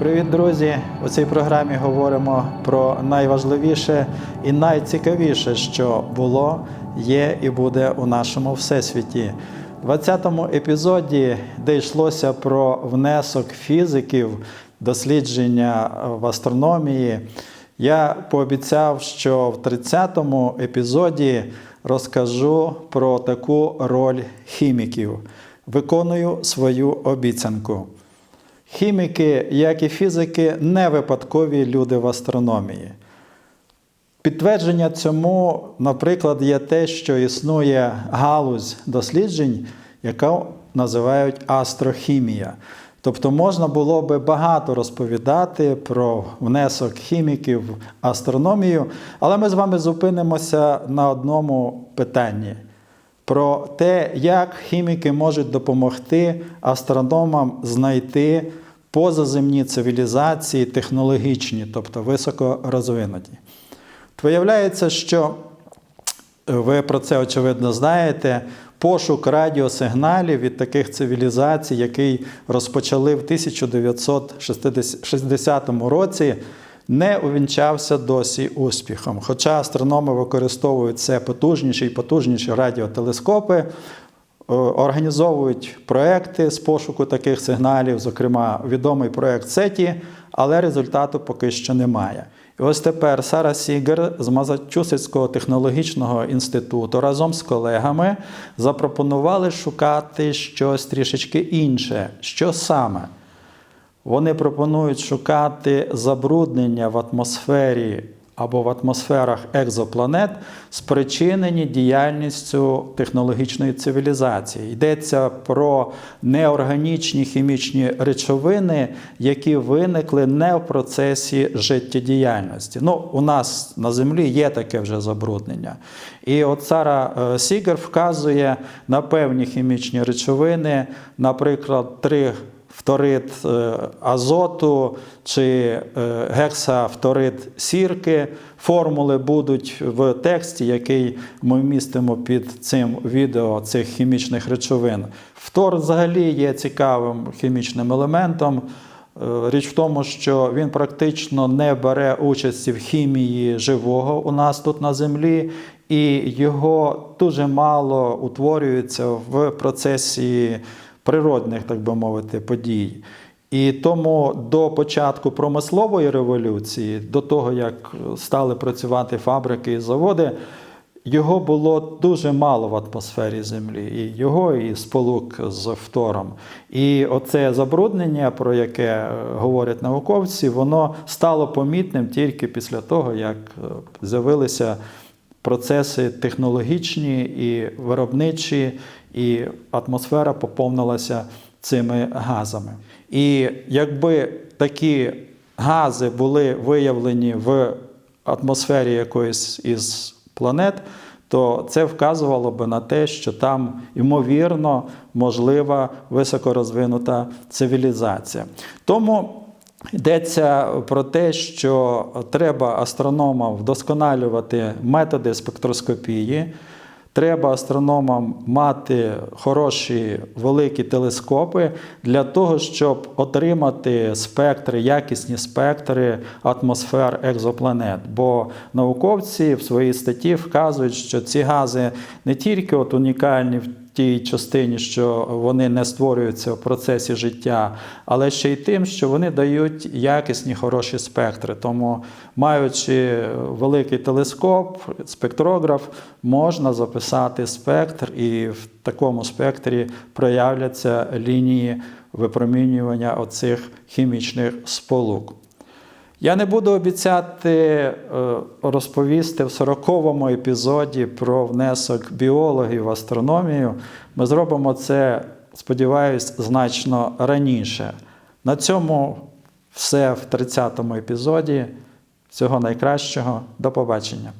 Привіт, друзі! У цій програмі говоримо про найважливіше і найцікавіше, що було, є і буде у нашому всесвіті. У 20-му епізоді, де йшлося про внесок фізиків, дослідження в астрономії, я пообіцяв, що в 30-му епізоді розкажу про таку роль хіміків. Виконую свою обіцянку. Хіміки, як і фізики, не випадкові люди в астрономії. Підтвердження цьому, наприклад, є те, що існує галузь досліджень, яка називають астрохімія. Тобто можна було би багато розповідати про внесок хіміків в астрономію, але ми з вами зупинимося на одному питанні про те, як хіміки можуть допомогти астрономам знайти позаземні цивілізації технологічні, тобто високорозвинуті. Виявляється, що ви про це очевидно знаєте. Пошук радіосигналів від таких цивілізацій, який розпочали в 1960 році, не увінчався досі успіхом. Хоча астрономи використовують все потужніші і потужніші радіотелескопи, організовують проекти з пошуку таких сигналів, зокрема відомий проект SETI, але результату поки що немає. І ось тепер Сара Сігер з Масачусетського технологічного інституту разом з колегами запропонували шукати щось трішечки інше. Що саме? Вони пропонують шукати забруднення в атмосфері або в атмосферах екзопланет, спричинені діяльністю технологічної цивілізації. Йдеться про неорганічні хімічні речовини, які виникли не в процесі життєдіяльності. Ну, у нас на землі є таке вже забруднення. І от Сара Сігер вказує на певні хімічні речовини, наприклад, три фторид азоту чи гексафторид сірки. Формули будуть в тексті, який ми містимо під цим відео цих хімічних речовин. Фтор взагалі є цікавим хімічним елементом. Річ в тому, що він практично не бере участі в хімії живого у нас тут на землі, і його дуже мало утворюється в процесі природних, так би мовити, подій. І тому до початку промислової революції, до того, як стали працювати фабрики і заводи, його було дуже мало в атмосфері Землі, і його, і сполук з фтором. І оце забруднення, про яке говорять науковці, воно стало помітним тільки після того, як з'явилися процеси технологічні і виробничі, і атмосфера поповнилася цими газами. І якби такі гази були виявлені в атмосфері якоїсь із планет, то це вказувало би на те, що там, ймовірно, можлива високорозвинута цивілізація. Тому Йдеться про те, що треба астрономам вдосконалювати методи спектроскопії. Треба астрономам мати хороші великі телескопи для того, щоб отримати спектри, якісні спектри атмосфер екзопланет. Бо науковці в своїй статті вказують, що ці гази не тільки от унікальні в тій частині, що вони не створюються в процесі життя, але ще й тим, що вони дають якісні хороші спектри. Тому, маючи великий телескоп, спектрограф, можна записати спектр, і в такому спектрі проявляться лінії випромінювання оцих хімічних сполук. Я не буду обіцяти розповісти в 40-му епізоді про внесок біологів в астрономію. Ми зробимо це, сподіваюсь, значно раніше. На цьому все в 30-му епізоді. Всього найкращого. До побачення.